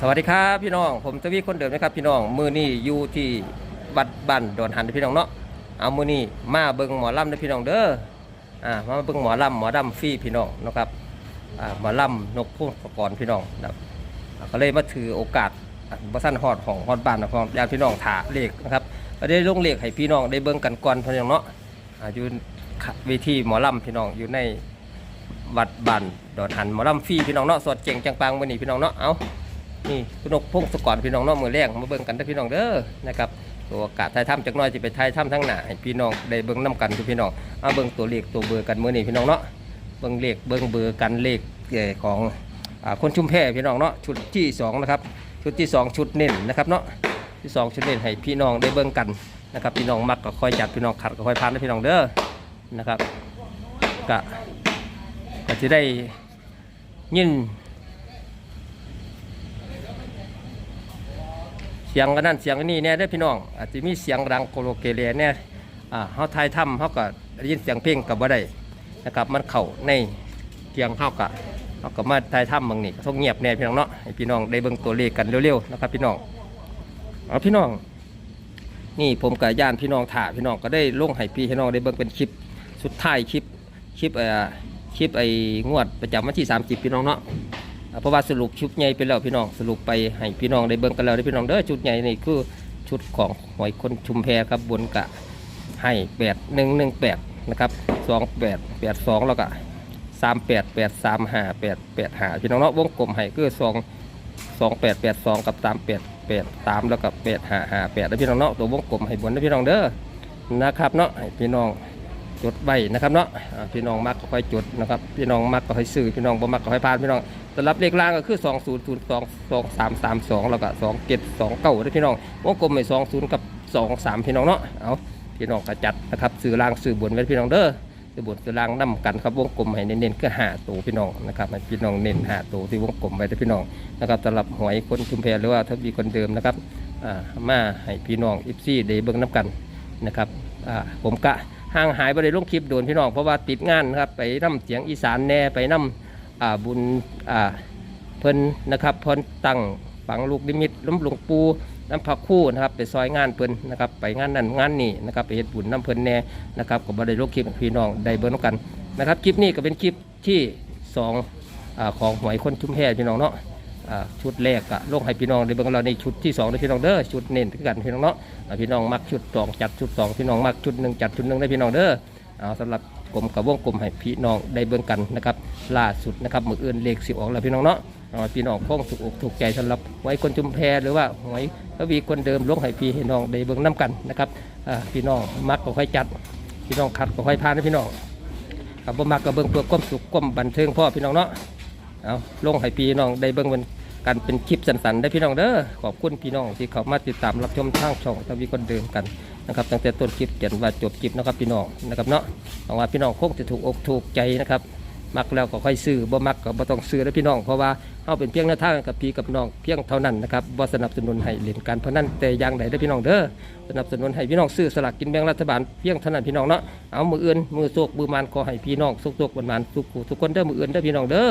สวัสดีครับพี่น้องผมทวีคนเดิมนะครับพี่น้องมือนี้อยู่ที่วัดบ้านดอนหันพี่น้องเนาะเอามือนี้มาเบิงหมอลำนะพี่น้องเด้ออ่ามาเบิงหมอลำหมอดำฟรีพี่น้องนะครับอ่าหมอลำนกพุ่งประกรณ์พี่น้องนะครับก็เลยมาถือโอกาสอ่าบัสันฮอดของฮอดบ้านนะพี่น้องญาพี่น้องถาเลขนะครับก็ได้ลงเลขให้พี่น้องได้เบิ่งกันก่อนพี่น้องเนาะอ่าอยู่เวทีหมอลำพี่น้องอยู่ในวัดบ้านดอนหันหมอลำฟรีพี่น้องเนาะสดเจ๋งจังปังวันนี้พี่น้องเนาะเอา นี่ขนกพงศกรพี่น้องเน้องมือแรกมาเบิ่งกันเด้พี่น้องเด้อนะครับตัวกาศไทยถ้ำจักน้อยจะไปไทยถ้ำทั้งหน้าให้พี่น้องได้เบิ่งน้กันทุกพี่น้องเอาเบิ่งตัวเลขตัวเบอร์กันมื้อนี้พี่น้องเนาะเบิ่งเลขเบิ่งเบอร์กันเลขของคนชุมแพพี่น้องเนาะชุดที่สองนะครับชุดที่สองชุดเน้นนะครับเนาะที่สองชุดเน้นให้พี่น้องได้เบิ่งกันนะครับพี่น้องมักก็ค่อยจัดพี่น้องขัดก็ค่อยพานนะพี่น้องเด้อนะครับก็ก็จะได้ยิน สียงกันนั่นเสียงนนี้เนี่ยได้พี่น้อง อาจจะมีเสียงดังโกโลเกเรเนี่ยอ่าเฮาทายถ้ำเฮาก็ได้ยินเสียงเพลงกับบ่ได้นะครับมันเข้าในเสียงเฮาก็เฮาก็มาทายถ้ำบางนี่ก็ต้องเงียบแน่พี่น้องเนาะให้พี่น้องได้เบิ่งตัวเลขกันเร็วๆนะครับพี่น้องเอาพี่น้อง นี่ผมกับญาติพี่น้องถ่าพี่น้องก็ได้ลงให้พี่ให้น้องได้เบิ่งเป็นคลิปสุดท้ายคลิปคลิปเอ่อคลิปไอ้งวดประจำวันที่30พี่น้องเนาะ เพราะว่าสรุปชุดใหญ่ไปแล้วพี่น้องสรุปไปให้พี่น้องได้เบิ่งกันแล้วได้พี่น้องเด้อชุดใหญ่นี่คือชุดของหอยคนชุมแพครับบนกะให้แปดหนึ่งหนึ่งแปดนะครับสองแปดแปดสองแล้วก็สามแปดแปดสามห้าแปดแปดห้าพี่น้องเนาะวงกลมให้คือสองสองแปดแปดสองกับสามแปดแปดสามแล้วก็แปดห้าห้าแปดแล้วพี่น้องเนาะตัววงกลมให้บนนะพี่น้องเด้อนะครับเนาะให้พี่น้องจดไว้นะครับเนาะพี่น้องมักก็ค่อยจดนะครับพี่น้องมักก็ค่อยซื้อพี่น้องบ่มักก็ค่อยพานพี่น้อง สำหรับเลขล่างก็คือ 2 0 0 2 2 3 3 2 แล้วก็ 2 7 2 9ด้วยพี่น้องวงกลมให้2 0 กับ 2 3 พี่น้องเนาะเอาพี่น้องก็จัดนะครับซื้อล่างซื้อบนไว้พี่น้องเด้อซื้อบนซื้อล่างนํกันครับวงกลมให้เน้นๆคือ5ตัวพี่น้องนะครับพี่น้องเน้น5ตัวที่วงกลมไว้เด้อพี่น้องนะครับสำหรับหวยคนชุมแพหรือว่าทวีคนเดิมนะครับอ่ามาให้พี่น้องอิฟซี่ได้เบิ่งน้กันนะครับอ่าผมกะห่างหายไปเลยลงคลิปโดนพี่น้องเพราะว่าติดงานนะครับไปนํเสียงอีสานแน่ไปนำ บุญอาเพิ่นนะครับเพิ่นตั้งฝังลูกดิมิตล้มหลวงปูน้ำผักคู่นะครับไปซอยงานเพิ่นนะครับไปงานนั่นงานนี่นะครับไปเฮ็ดบุญน้ำเพิ่นแน่นะครับก็บ่ได้ลงคลิปพี่น้องได้เบิ่งนำกันนะครับคลิปนี้ก็เป็นคลิปที่สองอของหวยคนชุมแพพี่น้องเนาะชุดแรกอะลงให้พี่น้องได้เบิ่งเราในชุดที่สองนะพี่น้องเด้อชุดเน้นกันพี่น้องเนาะพี่น้องมักชุดสองจัดชุดสองพี่น้องมักชุดหนึ่งจัดชุดหนึ่งได้พี่น้องเด้อเอาสำหรับ กลมกับวงกลมให้พี่น้องได้เบิ่งกันนะครับล่าสุดนะครับมืออื่นเลขสิออกแล้วพี่น้องเนาะพี่น้องคงถูกอกถูกใจสำหรับไว้คนจุมแพรหรือว่าไว้พระวีคนเดิมลงให้พี่ให้น้องได้เบิ่งน้กันนะครับพี่น้องมักก็ค่อยจัด พี่น้องขัดก็ค่อยพานนะพี่น้องครับบ่มักก็เบิ่งเพื่อความสุขความบันเทิงพ่อพี่น้องเนาะเอาลงให้พี่น้องได้เบิ่งเป็น กันเป็นคลิปสั้นๆได้พี่น้องเด้อขอบคุณพี่น้องที่เขามาติดตามรับชมทางช่องทวีคนเดิมกันนะครับตั้งแต่ต้นคลิปจนว่าจบคลิปนะครับพี่น้องนะครับเนาะหวังว่าพี่น้องคงจะถูกอกถูกใจนะครับ มักแล้วก็ค่อยซื้อบ่มักก็บ่ต้องซื้อแล้วพี่น้องเพราะว่าเอาเป็นเพียงหน้าทางกับพี่กับน้องเพียงเท่านั้นนะครับบ่สนับสนุนให้เล่นการพนันแต่อย่างใดได้อพี่น้องเด้อสนับสนุนให้พี่น้องซื้อสลากกินแบ่งรัฐบาลเพียงเท่านั้นพี่น้องเนาะเอามืออื่นมือโศกมือมันขอให้พี่น้องสุขๆมันๆสุขทุกคนเด้อมืออื่นเด้อพี่น้องเด้อ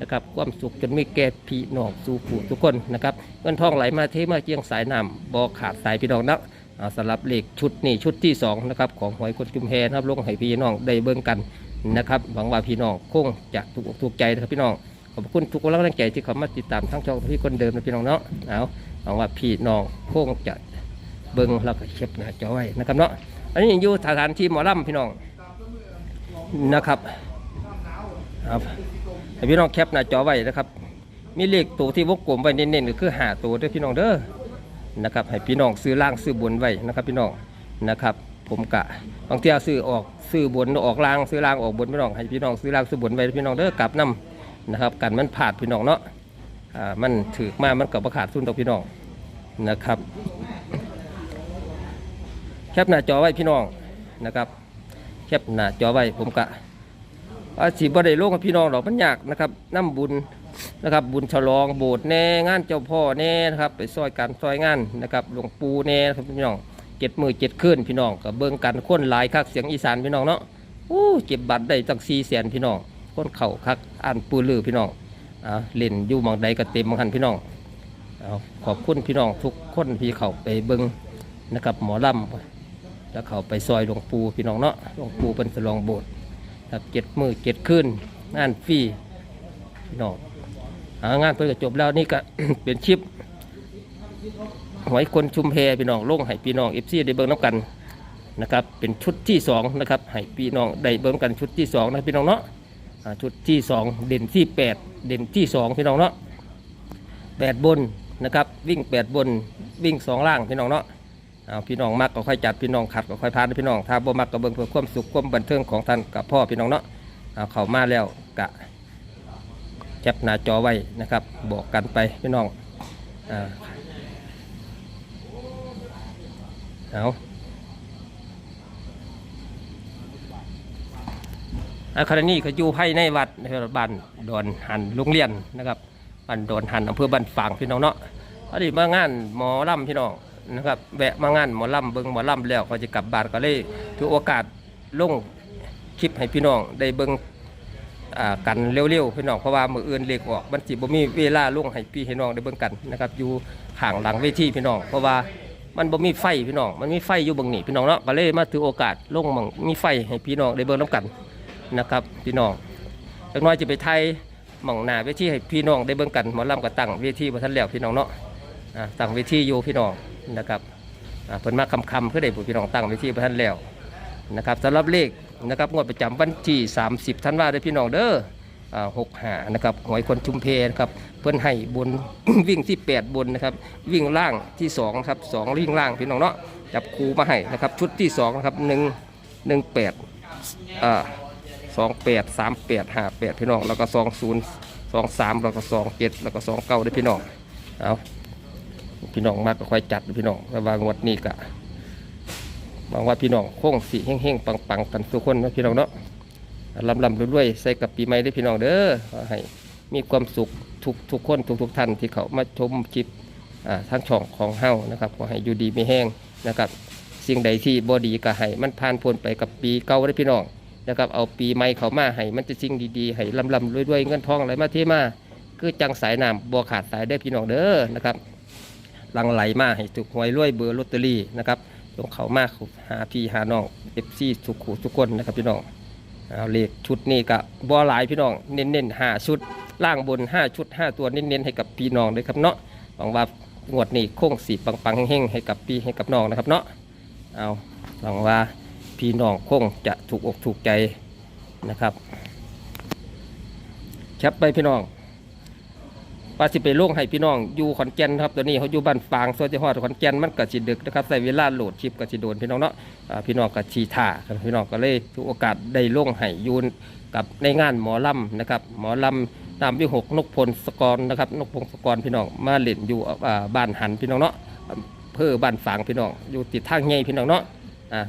นะครับความสุขจนมีแก่พี่น้องสู่ผู้ทุกคนนะครับเงินทองไหลมาเทมาเจียงสายน้ำบ่ขาดสายพี่น้องเอาะสำหรับเลขชุดนี้ชุดที่สองนะครับของหวยคนจุมแพนะครับลงให้พี่น้องได้เบิ่งกัน นะครับหวังว่าพี่น้องคงจะถูกอกถูกใจนะครับพี่น้องขอบคุณทุกกำลังใจที่เขามาติดตามทั้งช่องพี่คนเดิมนะพี่น้องเนาะเอาหวังว่าพี่น้องคงจะเบิ่งแล้วก็เก็บหน้าจอไว้นะครับเนาะอันนี้อยู่สถานที่หมอลำพี่น้องนะครับครับให้พี่น้องแคปหน้าจอไว้นะครับมีเลขตัวที่วงกลมไว้เน้นๆก็คือหาตัวเด้อพี่น้องเด้อนะครับให้พี่น้องซื้อล่างซื้อบนไว้นะครับ พี่น้องนะครับ ผมกะบางเที่ยซื้อออกซื้อบนออกล่างซื้อล่างออกบนพี่น้องให้พี่น้องซื้อล่างซื้อบนไว้พี่น้องเด้อกลับนํนะครับกันมันผาดพี่น้องเนาะอ่ามันถือมามันกับประขาดสุนตกพี่น้องนะครับแคปหน้าจอไว้พี่น้องนะครับแคปหน้าจอไว้ผมกะอาชีพบ่ได้ลงกับพี่น้องดอกมันยากนะครับน้ำบุญนะครับบุญฉลองโบสถ์แน่งานเจ้าพ่อแน่นะครับไปซอยการซอยงานนะครับหลวงปู่แน่ครับพี่น้อง เจ็ดมือเจ็ดคืนพี่น้องกับเบิ่งกันค้นหลายคักเสียงอีสานพี่น้องเนาะโอ้เก็บบัตรได้ตั้งสี่แสนพี่น้องค้นเข่าคักอ่านปูลือพี่น้องอ่าเล่นอยู่หมองใดก็เต็มบางหันพี่น้องเอาขอบคุณพี่น้องทุกคนที่เขาไปเบิ่งนะครับหมอลำแล้วเขาไปซอยหลวงปู่พี่น้องเนาะหลวงปู่เป็นสลองโบสถ์ครับเจ็ดมือเจ็ดคืนงานฟรีพี่น้องงานเพิ่นก็จบแล้วนี่ก็ เป็นชิป หวยคนชุมเพพี่น้องลงให้พี่น้องเอฟซีได้เบิ่งน้ำกันนะครับเป็นชุดที่สองนะครับให้พี่น้องได้เบิ่งกันชุดที่สองนะพี่น้องเนาะชุดที่สองเด่นที่แปดเด่นที่สองพี่น้องเนาะแปดบนนะครับวิ่งแปดบนวิ่งสองล่างพี่น้องเนาะเอาพี่น้องมักก็ค่อยจัดพี่น้องขัดก็ค่อยพานพี่น้องถ้าบ่มักก็เบิ่งเพื่อความสุขความบันเทิงของท่านกับพ่อพี่น้องเนาะเอาเข้ามาแล้วกะแคปหน้าจอไว้นะครับบอกกันไปพี่น้องอ่า เอาอาคารนี้ก็อยู่ภายในวัดในรับบ้านดอนหันโรงเรียนนะครับบ้านโดนหันอำเภอบ้านฝางพี่น้องเนาะอดีมางานหมอลำพี่น้องนะครับแวะมางานหมอลำเบิ่งหมอลำแล้วก็จะกลับบ้านก็เลยถือโอกาสลงคลิปให้พี่น้องได้เบิ่งอ่ากันเร็วๆพี่น้องเพราะว่ามืออื่นเล็กออกมันสิบ่มีเวลาลงให้พี่ให้น้องได้เบิ่งกันนะครับอยู่ข้างหลังเวทีพี่น้องเพราะว่า มันบ่มีไฟพี่น้อง มันมีไฟอยู่บางนี่พี่น้องเนาะก็เลยมาถือโอกาสลงมองมีไฟให้พี่น้องได้เบิ่งน้ำกันนะครับ พี่น้องจักน้อยจะไปไทยหม่องหน้าเวทีให้พี่น้องได้เบิ่งกันหมอลำก็ตั้งเวทีบ่ทันแล้วพี่น้องเนาะอ่าตั้งเวทีอยู่พี่น้องนะครับอ่าเพิ่นมาคำๆเพื่อได้ผู้พี่น้องตั้งเวทีบ่ทันแล้วนะครับสำหรับเลขนะครับงวดประจำวันที่ 30ธันวาคมเด้อพี่น้องเด้อ อ่านะครับหวยคนชุมเพนะครับเพิ่นให้บน วิ่งที่ 8 บนนะครับวิ่งล่างที่2นะครับ2วิ่งล่างพี่น้องเนาะจับคูมาให้นะครับชุดที่2นะครับ1 18อ่าสองแปดสามแปดห้าแปดพี่น้องแล้วก็สองศูนย์สองสามแล้วก็สองเจ็ดแล้วก็สองเก้าด้วยพี่น้องเอาพี่น้องมากก็ค่อยจัดพี่น้องระวางงวดนี้กะบางว่าพี่น้องโค้งสีเฮ่งๆปังๆกันทุกคนนะพี่น้องเนาะ ลำลำด้วยๆใส่กับปีใหม่ด้พี่น้องเด้อขอให้มีความสุขทุกทุกคนทุกทุกท่านที่เขามาชมคลิปอ่าทางช่องของเฮานะครับขอให้อยู่ดีไม่แห้งนะครับ สิ่งใดที่บ่ดีก็ให้มันผ่านพ้นไปกับปีเก่าได้พี่น้องนะครับเอาปีใหม่เขามาให้มันจะสิ่งดีๆให้ลำลำรวยๆเงินทองอะไหลมาเทมาคือจังสายน้ำบัวขาดสายได้พี่น้องเด้อนะครับลังไหลมาให้ถูกหวยรวยเบอร์ลอตเตอรี่นะครับลงเขามากหาพี่หาน้องเอฟซีทุขู่ทุกคนนะครับพี่น้อง เอาเลขชุดนี้ก็บัวหลายพี่น้องเน้นๆห้าชุด ล่างบนห้าชุดห้าตัวเน้นๆให้กับพี่น้องเลยครับเนาะหวังว่างวดนี้โค้งสีปังๆแห้งๆให้กับพี่ให้กับน้องนะครับเนาะเอาหวังว่าพี่น้องคงจะถูกอกถูกใจนะครับแคปไปพี่น้อง ว่าสิไปลงให้พี่น้องอยู่ขอนแก่นครับตัวนี้เขาอยู่บ้านฟางส่วนที่ฮอดขอนแก่นมันก็สิดึกนะครับใส่เวลาโหลดชิปก็สิโดนพี่น้องเนาะพี่น้องก็ชีท่าครับพี่น้องก็เลยถูกโอกาสได้ลงให้ยูนกับในงานหมอลำนะครับหมอลำตามวิหกนกพลสกรนะครับนกพงศกรพี่น้องมาเล่นอยู่บ้านหันพี่น้องเนาะอำเภอบ้านฝางพี่น้องอยู่ติดทางใหญ่พี่น้องเนาะ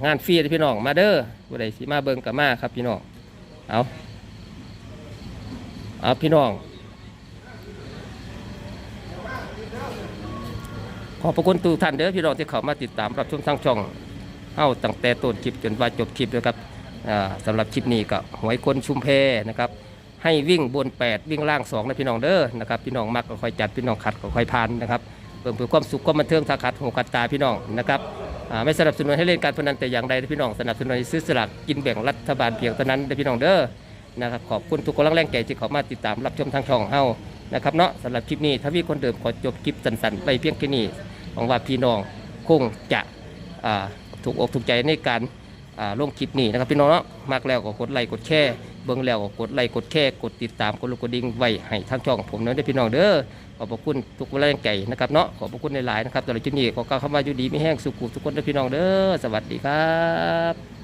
งานฟรีดพี่น้องมาเด้อผู้ใดสิมาเบิงกับมาครับพี่น้องเอาเอาพี่น้อง ขอบพระคุณทุกท่านเด้อพี่น้องที่เข้ามาติดตามรับชมทางช่องเฮาตั้งแต่ต้นคลิปจนว่าจบคลิปนะครับอ่าสำหรับคลิปนี้ก็หวยคนชุมเพนะครับให้วิ่งบน 8 วิ่งล่าง2นะพี่น้องเด้อนะครับพี่น้องมักก็ค่อยจัดพี่น้องขัดก็ค่อยพานนะครับเพิ่มเพื่อความสุขความบันเทิงทางขัดหูขัดตาพี่น้องนะครับไม่สนับสนุนให้เล่นการพนันแต่อย่างใดนะพี่น้องสนับสนุนซื้อสลากกินแบ่งรัฐบาลเพียงเท่านั้นนะพี่น้องเด้อนะครับขอบคุณทุกคนแรงใจที่เข้ามาติดตามรับชมทางช่องเฮา นะครับเนาะสำหรับคลิปนี้ถ้ามีคนเดิมขอจบคลิปสั้นๆไปเพียงแค่นี้หวังว่าพี่น้องคงจะถูกอกถูกใจในการอ่าลงคลิปนี้นะครับพี่น้องเนาะมากแล้วก็กดไลค์กดแชร์เบิ่งแล้วก็กดไลค์กดแชร์กดติดตามกดลูกกระดิ่งไว้ให้ทางช่องผมนั้นได้พี่น้องเด้อขอบพระคุณทุกแรงใจนะครับเนาะขอบพระคุณในหลายนะครับตลอดจุดนี้ขอกล่าวคำว่าอยู่ดีไม่แห้งสุขุทุกคนนะพี่น้องเด้อสวัสดีครับ